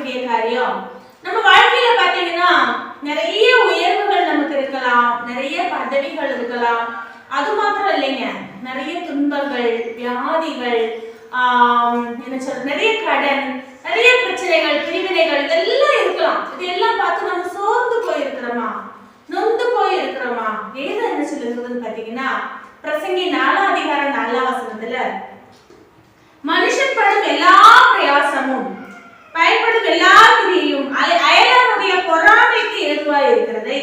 பார்க்கக்கூடிய காரியம். நம்ம வாழ்க்கையில பாத்தீங்கன்னா நிறைய உயர்வுகள் நமக்கு இருக்கலாம். நிறைய பதவிகள் இருக்கலாம். அது மாத்திரம் இல்லைங்க. நிறைய துன்பங்கள் வியாதிகள் என்ன சொல்ற நிறைய கடன் நிறைய பிரச்சனைகள் பிரிவினைகள் இதெல்லாம் இருக்கலாம். இதெல்லாம் பார்த்து நம்ம சோர்ந்து போயிருக்கிறோமா? நொந்து போயிருக்கிறோமா? வேதம் என்ன சொல்லுறதுன்னு பாத்தீங்கன்னா பிரசங்கி நாலாம் அதிகாரம் நாலாம் வசனத்துல மனுஷன் படம் எல்லா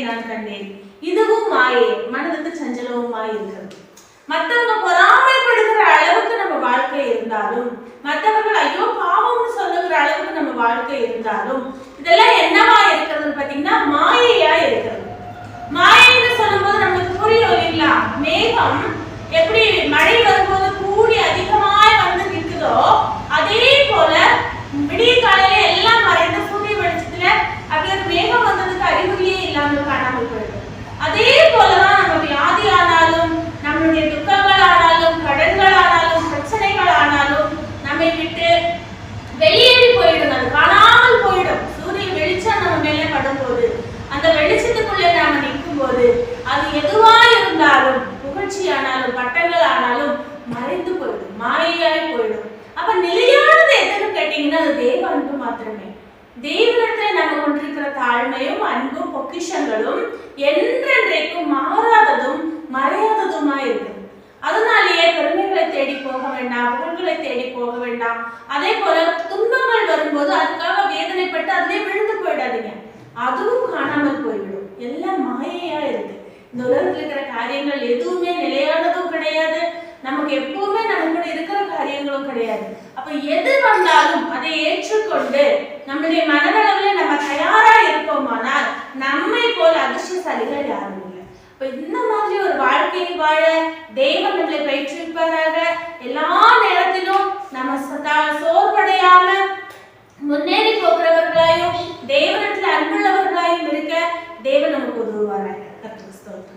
நான் கண்டேன். இதுவும் மாயே மனதுக்கு சஞ்சலவுமாய் இருக்கிறது. மத்தவங்க பொறாமைப்படுகிற அளவுக்கு நம்ம வாழ்க்கை இருந்தாலும் மத்தவர்கள் ஐயோ பாவம்னு சொல்லுகிற அளவுக்கு நம்ம வாழ்க்கை இருந்தாலும் இதெல்லாம் என்னவா இருக்கிறதுன்னு பாத்தீங்கன்னா மாயையா இருக்கிறது. மாயைன்னு சொல்லும்போது நம்மளுக்கு புரியும் இல்லைங்களா? மேகம் எப்படி மழை வரும்போது கூடி அதிகமாய் வந்து நிக்குதோ அதே போல விடிய காலையில எல்லாம் மறைந்து சூரிய வெளிச்சத்துல அப்படியே ஒரு மேகம் வந்ததுக்கு அறிகுறியே இல்லாமல் காணாமல் போயிடும் அதே போலதான் நம்ம வியாதி ஆனாலும் நம்மளுடைய துக்கங்கள் ஆனாலும் கடன்கள் ஆனாலும் பிரச்சனைகள் ஆனாலும் நம்மை விட்டு வெளியேறி போயிடும் அது காணாமல் போயிடும் சூரிய வெளிச்சம் நம்ம மேலே படும்போது அந்த வெளிச்சத்துக்குள்ளே நாம நிற்கும் போது. அது எதுவா இருந்தாலும் புகழ்ச்சி ஆனாலும் பட்டங்கள் ஆனாலும் மறைந்து போயிடும் மாயையாய் போயிடும். அப்ப நிலையானது எதுன்னு கேட்டீங்கன்னா அது தேவ அன்பு மாத்திரமே. தெய்வத்திலே நம்ம கொண்டிருக்கிற தாழ்மையும் அன்பும் பொக்கிஷங்களும் என்றென்றைக்கும் மாறாததும் மறையாததுமா இருக்கு அதனாலேயே பெருமைகளை தேடி போக வேண்டாம் புகழ்களை தேடி போக வேண்டாம். அதே போல துன்பங்கள் வரும்போது அதுக்காக வேதனைப்பட்டு அதிலே விழுந்து போயிடாதீங்க. அதுவும் காணாமல் போய்விடும். எல்லாம் மாயையா இருக்கு. இந்த உலகத்துல இருக்கிற காரியங்கள் எதுவுமே நிலையானதும் கிடையாது. நமக்கு எப்பவுமே நம்ம கூட இருக்கிற காரியங்களும் கிடையாது. அப்ப எது வந்தாலும் அதை ஏற்றுக்கொண்டு நம்முடைய மனதளவுல நம்ம தயாரா இருப்போமானால் நம்மை போல அதிர்ஷ்டசாலிகள் யாரும் இல்லை. இப்ப இந்த மாதிரி ஒரு வாழ்க்கையை வாழ தெய்வம் நம்மளை பயிற்றுவிப்பாராக எல்லா நேரத்திலும் நம்ம சோர்வடையாம முன்னேறி போகிறவர்களாயும் தெய்வம் ದೇವ ನಮಗೋದು ವಾರ ಕರ್ತರಿಸ್ತೋತ್ರ